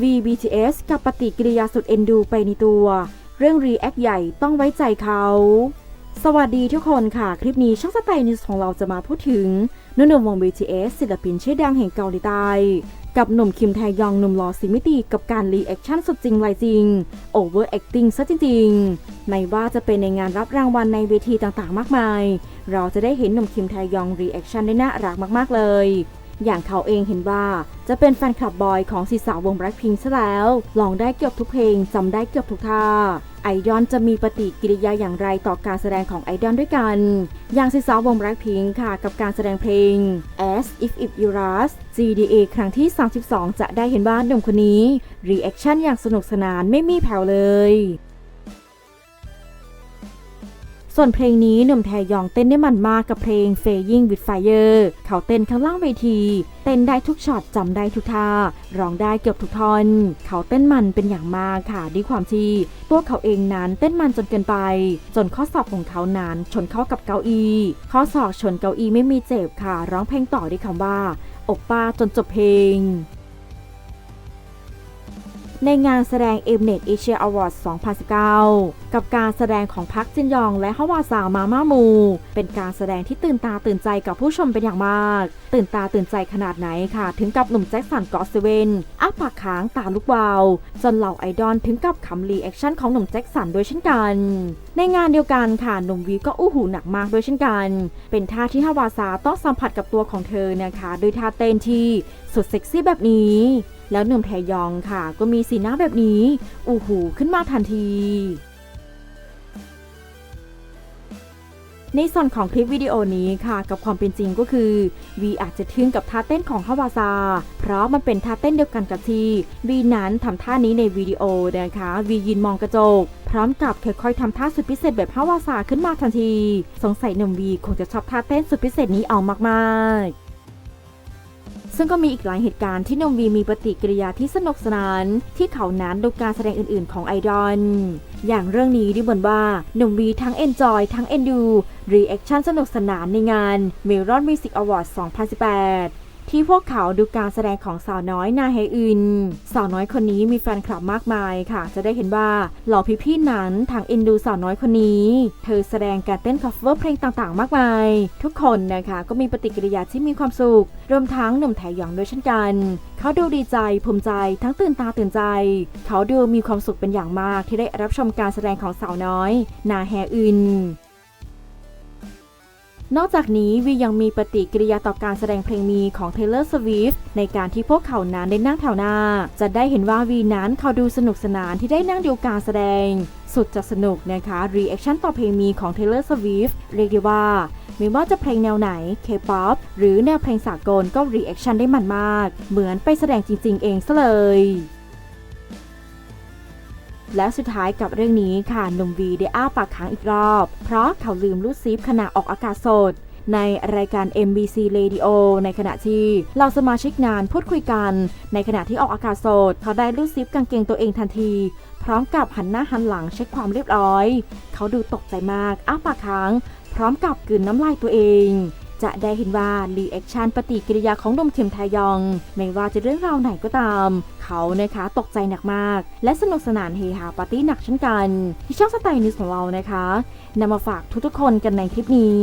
VBTS กับปฏิกิริยาสุดเอ็นดูไปในตัว เรื่องรีแอคใหญ่ต้องไว้ใจเขา สวัสดีทุกคนค่ะ คลิปนี้ช่องสไตล์นิวส์ของเราจะมาพูดถึงนุ่นวง BTS ศิลปินชื่อดังแห่งเกาหลีใต้กับหนุ่มคิมแทยองหนุ่มหล่อสิมิติกับการรีแอคชั่นสุดจริงลายจริง Over Acting ซะจริงๆ ไม่ว่าจะเป็นในงานรับรางวัลในเวทีต่างๆ มากมาย เราจะได้เห็นหนุ่มคิมแทยองรีแอคชั่นได้น่ารักมากๆเลย อย่างเขาเองเห็นว่าจะเป็นแฟนคลับบอยของสีสาววง Blackpink ซะแล้ว ลองได้เกือบทุกเพลงจำได้เกือบทุกท่าไอดอลจะมีปฏิกิริยาอย่างไรต่อการแสดงของไอดอลด้วยกัน อย่างสีสาววง Blackpink ค่ะ กับการแสดงเพลง As If If You Rust GDA ครั้งที่ 32 จะได้เห็นว่าหนุ่มคนนี้รีแอคชั่นอย่างสนุกสนานไม่มีแผ่วเลย ส่วนเพลงนี้หนุ่มแทยองเต้นได้มันมากกับเพลง Faying with Fire เขาเต้นข้างล่างเวที เต้นได้ทุกช็อตจำได้ทุกท่า ร้องได้เกือบทุกท่อน เขาเต้นมันเป็นอย่างมากค่ะด้วยความที่ตัวเขาเองนั้นเต้นมันจนเกินไป จนข้อศอกของเขานั้นชนเข้ากับเก้าอี้ข้อศอกชนเก้าอี้ไม่มีเจ็บค่ะ ร้องเพลงต่อด้วยคำว่าอบป้าจนจบเพลง ในงานแสดง Mnet Asia Awards 2019 กับการแสดงของพักจินยองและฮวาซามาม่ามู เป็นการแสดงที่ตื่นตาตื่นใจกับผู้ชมเป็นอย่างมาก ตื่นตาตื่นใจขนาดไหนค่ะ ถึงกับหนุ่มแจ็คสันกอสเซเวนอ้าปากค้างตาลุกวาว จนเหล่าไอดอลถึงกับคำรีแอคชั่นของหนุ่มแจ็คสันด้วยเช่นกัน ในงานเดียวกันค่ะหนุ่มวีก็อู้หูหนักมากด้วยเช่นกัน เป็นท่าที่ฮาวาซาต้องสัมผัสกับตัวของเธอนะคะโดยท่าเต้นที่สุดเซ็กซี่แบบนี้ แล้วหนุ่มแทยองค่ะ ก็มีสีหน้าแบบนี้อู้หูขึ้นมาทันที ในส่วนของคลิปวิดีโอนี้ค่ะ กับความเป็นจริงก็คือวีอาจจะทึ่งกับท่าเต้นของฮาวาซา เพราะมันเป็นท่าเต้นเดียวกันกับที่วีนั้นทำท่านี้ในวิดีโอนะคะวียืนมองกระจกพร้อมกับค่อยๆทำท่าสุดพิเศษแบบฮาวาซาขึ้นมาทันที สงสัยหนุ่มวีคงจะชอบท่าเต้นสุดพิเศษนี้เอามากๆ ซึ่งก็มีอีกหลายเหตุการณ์ที่นมวีมีปฏิกิริยาที่สนุกสนาน ที่เขานั้นดูการแสดงอื่น ๆ ของไอดอลอย่างเรื่องนี้ดูเหมือนว่าหนุ่มวีทั้งเอนจอยทั้งเอ็นดูรีแอคชั่นสนุกสนานในงาน m e l o n Music Awards 2018 ที่พวกเขาดูการแสดงของสาวน้อยนาเฮอึน สาวน้อยคนนี้มีแฟนคลับมากมายค่ะ จะได้เห็นว่าเหล่าพี่ๆนั้นทางเอ็นดูสาวน้อยคนนี้ เธอแสดงการเต้น cover เพลงต่างๆ มากมาย ทุกคนนะคะก็มีปฏิกิริยาที่มีความสุข รวมทั้งหนุ่มแถยองด้วยเช่นกัน เขาดูดีใจภูมิใจทั้งตื่นตาตื่นใจ เขาดูมีความสุขเป็นอย่างมากที่ได้รับชมการแสดงของสาวน้อย นาแฮอึน นอกจากนี้วียังมีปฏิกิริยาต่อการแสดงเพลงมีของ Taylor Swift ในการที่พวกเขานั้นได้นั่งแถวหน้า จะได้เห็นว่าวีนั้นเขาดูสนุกสนานที่ได้นั่งดูการแสดง สุดจะสนุกนะคะรีแอคชั่นต่อเพลงมีของ Taylor Swift เรียกได้ว่าไม่ว่าจะเพลงแนวไหน K-POP หรือแนวเพลงสากลก็รีแอคชั่นได้มันมาก เหมือนไปแสดงจริงๆ เองซะเลย และสุดท้ายกับเรื่องนี้ค่ะหนุ่มวีได้อ้าปากค้างอีกรอบ เพราะเขาลืมรูดซิปขณะออกอากาศสดในรายการ MBC Radio ในขณะที่เราสมาชิกงานพูดคุยกัน ในขณะที่ออกอากาศสด เขาได้รูดซิปกางเกงตัวเองทันที พร้อมกับหันหน้าหันหลังเช็คความเรียบร้อย เขาดูตกใจมากอ้าปากค้าง พร้อมกับกลืนน้ำลายตัวเอง จะได้เห็นว่ารีแอคชั่นปฏิกิริยาของดมเข็มไทยอง ไม่ว่าจะเรื่องราวไหนก็ตาม เขานะคะ ตกใจหนักมาก และสนุกสนานเฮฮาปาร์ตี้หนักเช่นกัน ที่ช่องสไตล์นิวส์ของเรานะคะนำมาฝากทุกๆคนกันในคลิปนี้